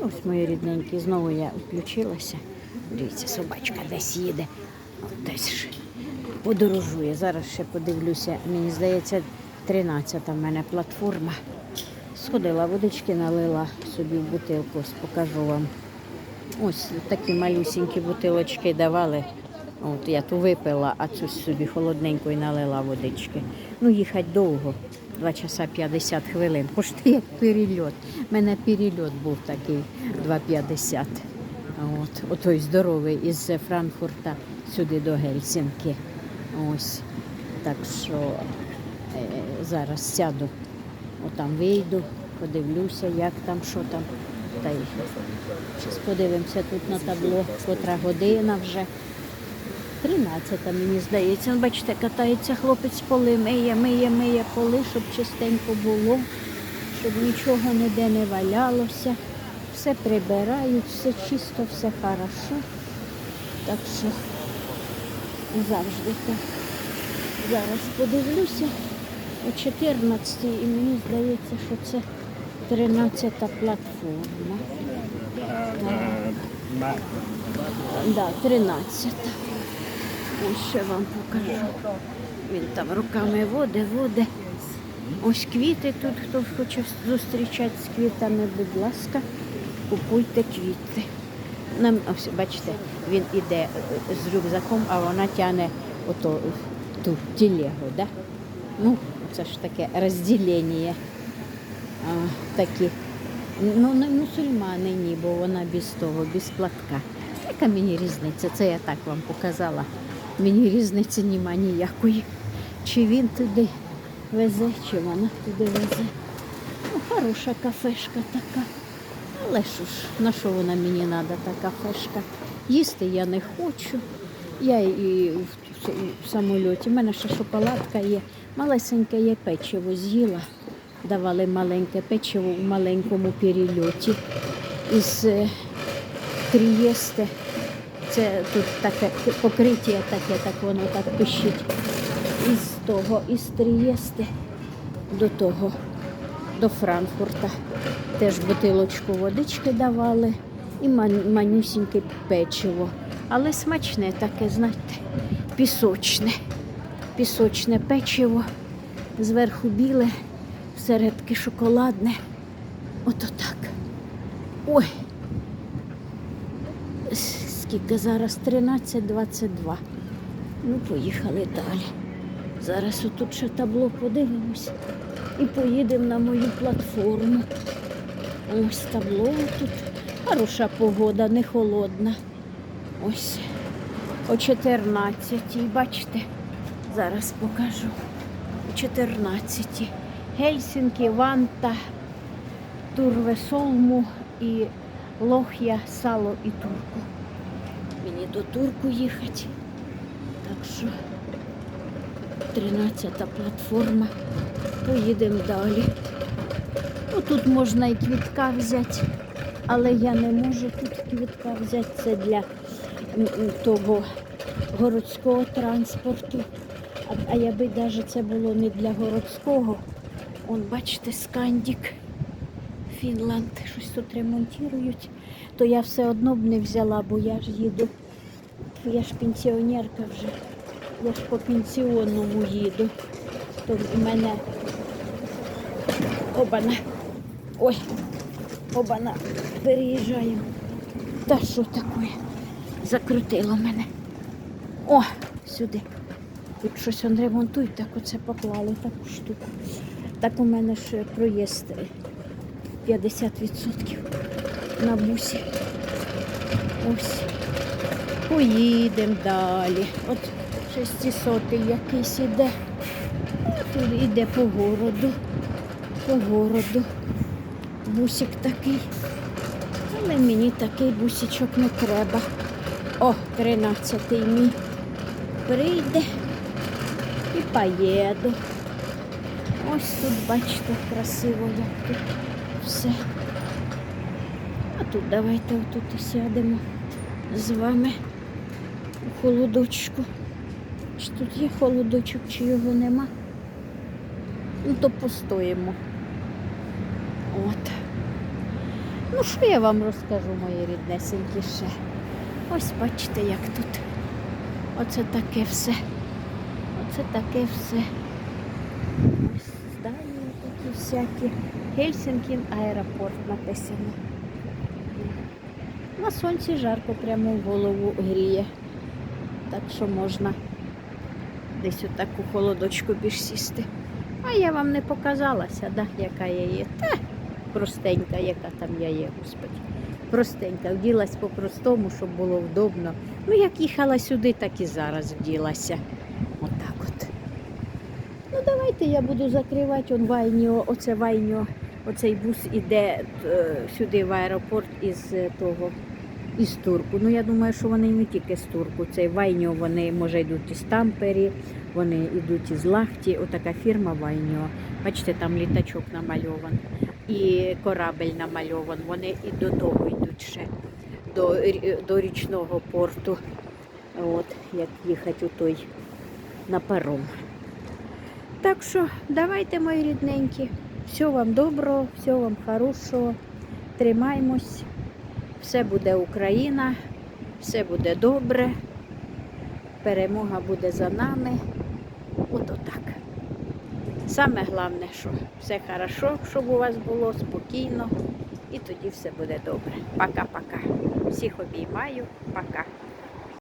Ось мої рідненькі, знову я включилася. Дивіться, собачка десь їде. Десь подорожує. Зараз ще подивлюся. Мені здається, 13 в мене платформа. Сходила водички, налила собі в бутилку, покажу вам. Ось такі малюсінькі бутилочки давали. От я ту випила, а цю собі холодненькою налила водички. Ну, їхати довго. 2 часа 50 хвилин. Пошти як перельот. У мене перельот був такий 2,50. От, отой здоровий із Франкфурта сюди до Гельсінки. Ось. Так що е, зараз сяду, отам вийду, подивлюся, як там, що там. Та й подивимося тут на табло, котра година вже. 13 мені здається. Ну, Бачите, катається хлопець поли, миє, миє, миє поли, щоб чистенько було, щоб нічого ніде не валялося. Все прибирають, все чисто, все хорошо. Так що завжди так. Зараз подивлюся о 14 і мені здається, що це 13 платформа. Так. Да, 13. Ось ще вам покажу. Він там руками води, води. Ось квіти тут, хто хоче зустрічати з квітами, будь ласка, купуйте квіти. Нам, ось, бачите, він іде е, з рюкзаком, а вона тягне ото ту тілегу, да? Ну, це ж таке розділення. А, такі. Ну, не мусульмани ні, бо вона без того, без платка. Яка мені різниця? Це я так вам показала. Мені різниці нема ніякої. Чи він туди везе, чи вона туди везе. Ну, хороша кафешка така. Але що ж, на що вона мені треба, та кафешка? Їсти я не хочу. Я і в, в самольоті. У мене ще шоколадка є. Малесеньке є печиво з'їла. Давали маленьке печиво у маленькому перельоті із е, Трієсте. Це тут таке покриття таке, так воно так пищить. Із того, із Трієсте до того, до Франкфурта. Теж бутилочку водички давали і ман- манюсіньке печиво. Але смачне таке, знаєте, пісочне. Пісочне печиво, зверху біле, всередки шоколадне. Ото так. Ой, скільки зараз 13.22. Ну, поїхали далі. Зараз отут ще табло подивимось і поїдемо на мою платформу. Ось табло тут. Хороша погода, не холодна. Ось о 14 бачите, зараз покажу. О 14 Гельсінки, Ванта, Турвесолму і Лох'я, Сало і Турку. Мені до Турку їхати. Так що 13 платформа. Поїдемо далі. Тут можна і квітка взяти, але я не можу тут квітка взяти. Це для того городського транспорту. А, а якби навіть це було не для городського, он, бачите, скандік. Фінланд щось тут ремонтують, то я все одно б не взяла, бо я ж їду. Я ж пенсіонерка вже. Я ж по пенсіонному їду. То в мене обана. Ой, обана. Переїжджаємо. Та що таке? Закрутило мене. О, сюди. Тут щось он ремонтують, так оце поклали таку штуку. Так у мене ж проїзд 50% на бусі. Ось. Поїдемо далі. От 600 якийсь іде. Тут іде по городу. По городу. Бусик такий. Але мені такий бусичок не треба. О, 13-й мій. Прийде і поїду. Ось тут, бачите, красиво, як тут все. А тут давайте отут і сядемо з вами у холодочку. Чи тут є холодочок, чи його нема? Ну, то постоїмо. От. Ну, що я вам розкажу, мої ріднесенькі ще? Ось бачите, як тут. Оце таке все. Оце таке все. Ось здання такі всякі. Гельсінкін аеропорт написано. На сонці жарко прямо в голову гріє. Так що можна десь отак у холодочку сісти. А я вам не показалася, да, яка я є. Та простенька, яка там я є, господи. Простенька, вділась по-простому, щоб було вдобно. Ну, як їхала сюди, так і зараз вділася. Давайте я буду закривати он Вайніо, оце Вайніо, оцей бус іде е, сюди в аеропорт із е, того, із Турку. Ну, я думаю, що вони не тільки з Турку. Цей Вайніо, вони, може, йдуть із Тампері, вони йдуть із Лахті. Отака фірма Вайніо. Бачите, там літачок намальований і корабель намальован. Вони і до того йдуть ще, до, до річного порту. От, як їхати у той на паром. Так що давайте, мої рідненькі. Всього вам доброго, всього вам хорошого. Тримаймось. Все буде Україна, все буде добре. Перемога буде за нами. От отак. Саме головне, що все хорошо, щоб у вас було спокійно, і тоді все буде добре. Пока-пока. Всіх обіймаю. Пока.